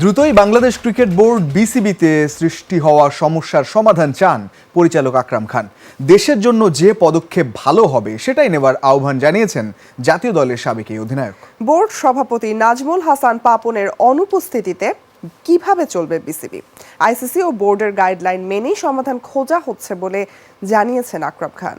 দ্রুতই Bangladesh cricket board বিসিবিতে সৃষ্টি হওয়া সমস্যার সমাধান চান পরিচালক আকরাম খান। দেশের জন্য যে পদক্ষেপ ভালো হবে সেটাই নেবার আহ্বান জানিয়েছেন জাতীয় দলের সাবেক এই অধিনায়ক। বোর্ড সভাপতি নাজমুল হাসান পাপনের অনুপস্থিতিতে কীভাবে চলবে বিসিবি? আইসিসি ও বোর্ডের গাইডলাইন মেনেই সমাধান খোঁজা হচ্ছে বলে জানিয়েছেন আকরাম খান।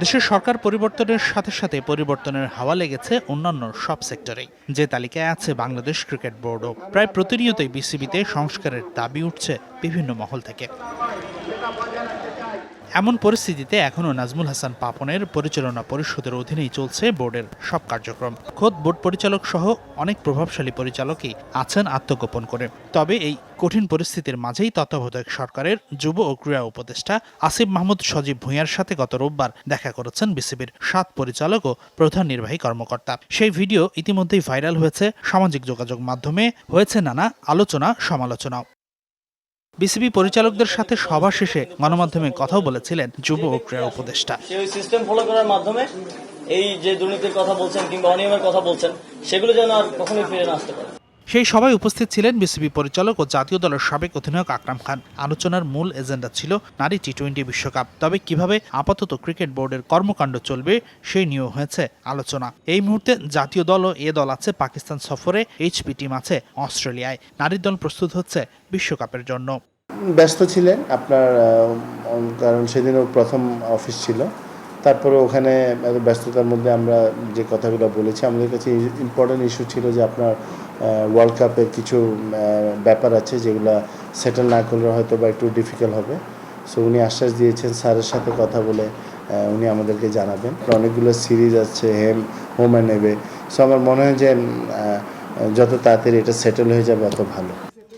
দেশের সরকার পরিবর্তনের সাথে সাথে পরিবর্তনের হাওয়া লেগেছে অন্যান্য সব সেক্টরে যে তালিকায় আছে বাংলাদেশ ক্রিকেট বোর্ডও। প্রায় প্রতিনিয়তই বিসিবিতে সংস্কারের দাবি উঠছে বিভিন্ন মহল থেকে। এমন পরিস্থিতিতে এখনও নাজমুল হাসান পাপনের পরিচালনা পরিষদের অধীনেই চলছে বোর্ডের সব কার্যক্রম। খোদ বোর্ড পরিচালক সহ অনেক প্রভাবশালী পরিচালকই আছেন আত্মগোপন করে। তবে এই কঠিন পরিস্থিতির মাঝেই তত্ত্বাবধায়ক সরকারের যুব ও ক্রীড়া উপদেষ্টা আসিফ মাহমুদ সজীব ভূঁইয়ার সাথে গত রোববার দেখা করেছেন বিসিবির সাত পরিচালক ও প্রধান নির্বাহী কর্মকর্তা। সেই ভিডিও ইতিমধ্যেই ভাইরাল হয়েছে সামাজিক যোগাযোগ মাধ্যমে। হয়েছে নানা আলোচনা সমালোচনাও বিসিবি পরিচালকদের সাথে সভা শেষে গণমাধ্যমে কথাও বলেছিলেন যুব ও ক্রীড়া উপদেষ্টা। সিস্টেম ফলো করার মাধ্যমে এই যে দুর্নীতির কথা বলছেন কিংবা অনিয়মের কথা বলছেন, সেগুলো যেন আর কখনোই ফিরে না আসতে পারে। সেই সভায় উপস্থিত ছিলেন বিসিবি পরিচালক ও জাতীয় দলের সাবেক অধিনায়ক আকরাম খান। আলোচনার মূল এজেন্ডা ছিল নারী টি টোয়েন্টি বিশ্বকাপ। তবে কীভাবে আপাতত ক্রিকেট বোর্ডের কর্মকাণ্ড চলবে, সেই নিয়েও হয়েছে আলোচনা। এই মুহূর্তে জাতীয় দল ও এ দল আছে পাকিস্তান সফরে, এইচপি টিম আছে অস্ট্রেলিয়ায়। নারীর দল প্রস্তুত হচ্ছে বিশ্বকাপের জন্য। ব্যস্ত ছিলেন, আপনার কারণ সেদিনও প্রথম অফিস ছিল। তারপরে ওখানে ব্যস্ততার মধ্যে আমরা যে কথাগুলো বলেছি, আমাদের কাছে ইম্পর্টেন্ট ইস্যু ছিল যে আপনার ওয়ার্ল্ড কাপের কিছু ব্যাপার আছে যেগুলো সেটেল না করলে হয়তো বা একটু ডিফিকাল্ট হবে। সো উনি আশ্বাস দিয়েছেন স্যারের সাথে কথা বলে উনি আমাদেরকে জানাবেন। অনেকগুলো সিরিজ আছে, হেম, হোমে নেবে সো আমার মনে হয় যে যত তাড়াতাড়ি এটা সেটেল হয়ে যাবে, অত ভালো।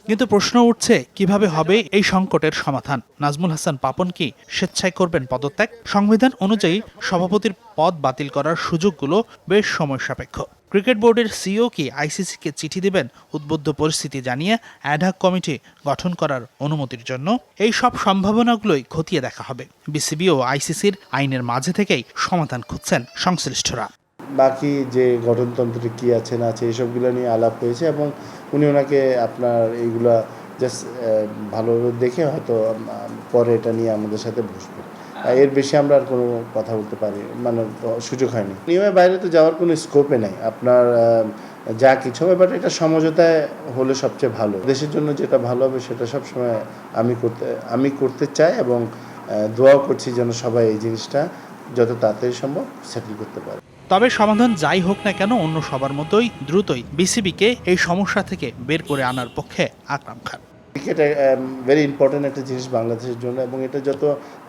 কিন্তু প্রশ্ন উঠছে, কীভাবে হবে এই সংকটের সমাধান? নাজমুল হাসান পাপন কি স্বেচ্ছায় করবেন পদত্যাগ? সংবিধান অনুযায়ী সভাপতির পদ বাতিল করার সুযোগগুলো বেশ সময় সাপেক্ষ। ক্রিকেট বোর্ডের সিও কি আইসিসিকে চিঠি দেবেন উদ্বুদ্ধ পরিস্থিতি জানিয়ে অ্যাডহাক কমিটি গঠন করার অনুমতির জন্য? এই সব সম্ভাবনাগুলোই খতিয়ে দেখা হবে। বিসিবি ও আইসিসির আইনের মাঝে থেকেই সমাধান খুঁজছেন সংশ্লিষ্টরা। বাকি যে গঠনতন্ত্রে কী আছে, না আছে এইসবগুলো নিয়ে আলাপ হয়েছে এবং উনি ওনাকে আপনার এইগুলা জাস্ট ভালোভাবে দেখে হয়তো পরে এটা নিয়ে আমাদের সাথে বসবে। আর এর বেশি আমরা আর কোনো কথা বলতে পারি মানে সুযোগ হয়নি। নিয়মের বাইরে তো যাওয়ার কোনো স্কোপে নেই। আপনার যা কিছু হবে বাট এটা সমঝোতায় হলে সবচেয়ে ভালো। দেশের জন্য যেটা ভালো হবে, সেটা সবসময় আমি করতে আমি করতে চাই এবং দোয়াও করছি যেন সবাই এই জিনিসটা যত তাড়াতাড়ি সম্ভব সেটেল করতে পারে। তবে সমাধান যাই হোক না কেন, অন্য সবার মতোই দ্রুতই বিসিবিকে এই সমস্যা থেকে বের করে আনার পক্ষে Akram Khan. Cricket very important একটা জিনিস বাংলাদেশের জন্য এবং এটা যত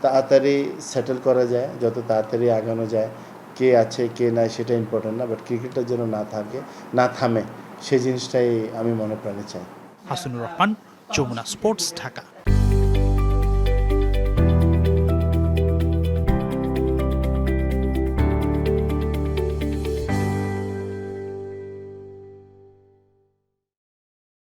তাড়াতাড়ি সেটেল করা যায়, যত তাড়াতাড়ি আগানো যায়, কে আছে, কে নাই সেটা ইম্পর্টেন্ট না বাট ক্রিকেটটা যেন না থাকে, না থামে, সেই জিনিসটাই আমি মনে প্রাণে চাই। হাসিনুর রহমান, যমুনা স্পোর্টস, ঢাকা।